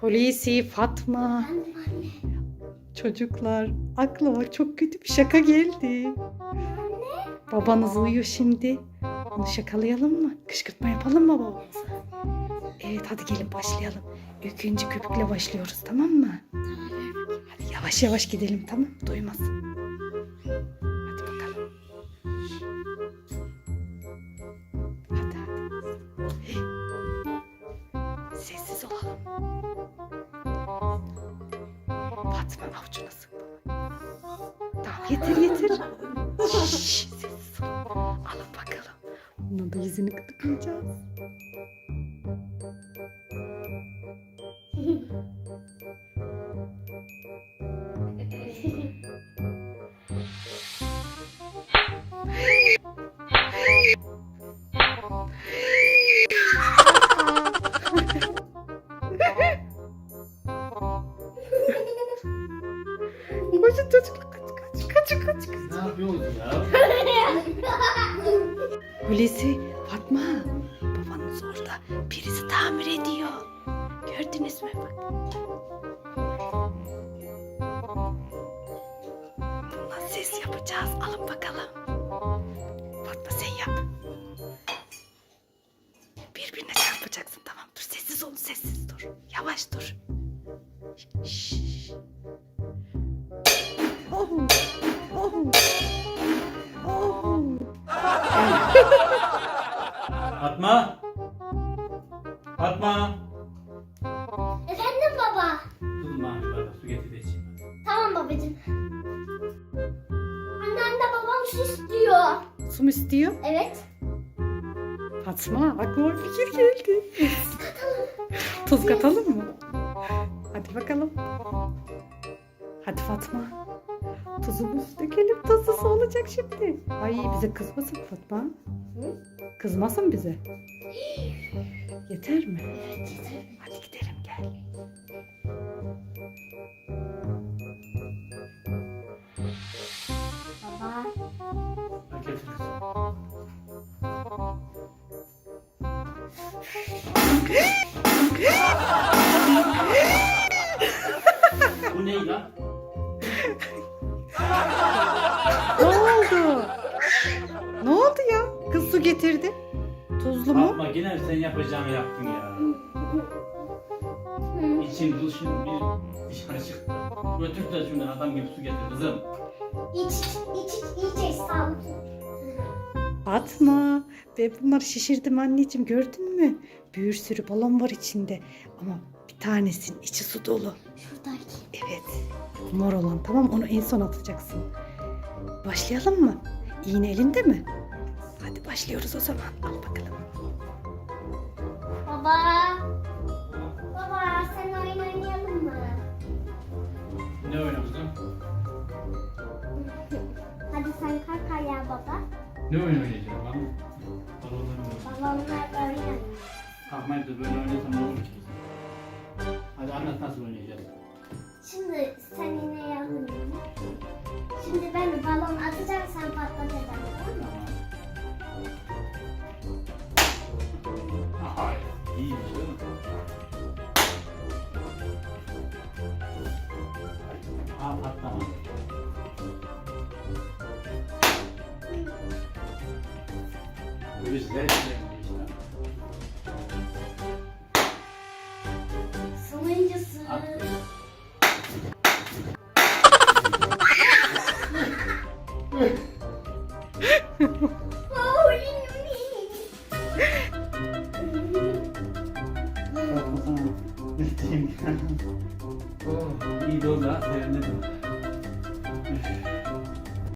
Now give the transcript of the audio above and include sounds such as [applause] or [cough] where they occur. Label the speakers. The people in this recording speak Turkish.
Speaker 1: Hulusi, Fatma. Çocuklar aklıma çok kötü bir şaka geldi. Babanız uyuyor şimdi. Onu şakalayalım mı? Kışkırtma yapalım mı babamıza? Evet hadi gelin başlayalım. İlk önce köpükle başlıyoruz tamam mı? Hadi yavaş yavaş gidelim tamam Duymasın. Fatma avucuna sık baba. Tamam yeter yeter. Şşş, sessiz ol. Alın bakalım. Bunun da yüzünü kırpmayacağız. Kaç kaç kaç.
Speaker 2: Ne yapıyorsunuz ya? [laughs]
Speaker 1: Hulusi, Fatma. Babanız orada. Birisi tamir ediyor. Gördünüz mü bak. Bundan ses yapacağız. Alın bakalım. Fatma sen yap. Birbirine çarpacaksın tamam. Dur sessiz ol sessiz dur. Yavaş dur. Şşş.
Speaker 2: Fatma! Fatma!
Speaker 3: Efendim baba.
Speaker 2: Kızım bana bir bardak su getir de içeyim.
Speaker 3: Tamam babacığım. Annem de babam su istiyor.
Speaker 1: Su mu istiyor?
Speaker 3: Evet.
Speaker 1: Fatma aklıma bir fikir geldi. Tuz katalım mı? Hadi bakalım. Hadi Fatma. Tuzumuzu dökelim. Tuzlu su olacak şimdi. Ay bize kızmasın Fatma.
Speaker 3: Hı?
Speaker 1: Kızmasın bize. Yeter mi?
Speaker 3: Evet yeter.
Speaker 1: Hadi gidelim gel.
Speaker 3: Baba.
Speaker 2: Bu ne lan?
Speaker 1: Su getirdi. Tuzlu mu?
Speaker 2: Fatma gene sen yapacağını yaptın ya. İçin dışın bir dışarı çıktı. Götür de şunu adam gibi su getir kızım.
Speaker 3: İç iç iç iyice.
Speaker 1: Fatma, ben bunları şişirdim anneciğim gördün mü? Bir sürü balon var içinde ama bir tanesinin içi su dolu.
Speaker 3: Şuradaki.
Speaker 1: Evet, mor olan tamam onu en son atacaksın. Başlayalım mı? İğne elinde mi? Hadi başlıyoruz o zaman. Al bakalım.
Speaker 3: Baba. Baba sen oyun oynayalım mı?
Speaker 2: Ne oynuyor kızım? [laughs]
Speaker 3: Hadi sen kalk ayağa baba.
Speaker 2: Ne oyun oynayacağız lan? Balonları mı?
Speaker 3: Balonlar oynayalım.
Speaker 2: Kalkmayıp da böyle oynasam ne olur ki? Hadi anlat nasıl oynayacağız?
Speaker 3: Şimdi sen yine et. Şimdi ben balon atacağım sen patlatacaksın
Speaker 2: iyi de oldu ha. Sevindim. Üf.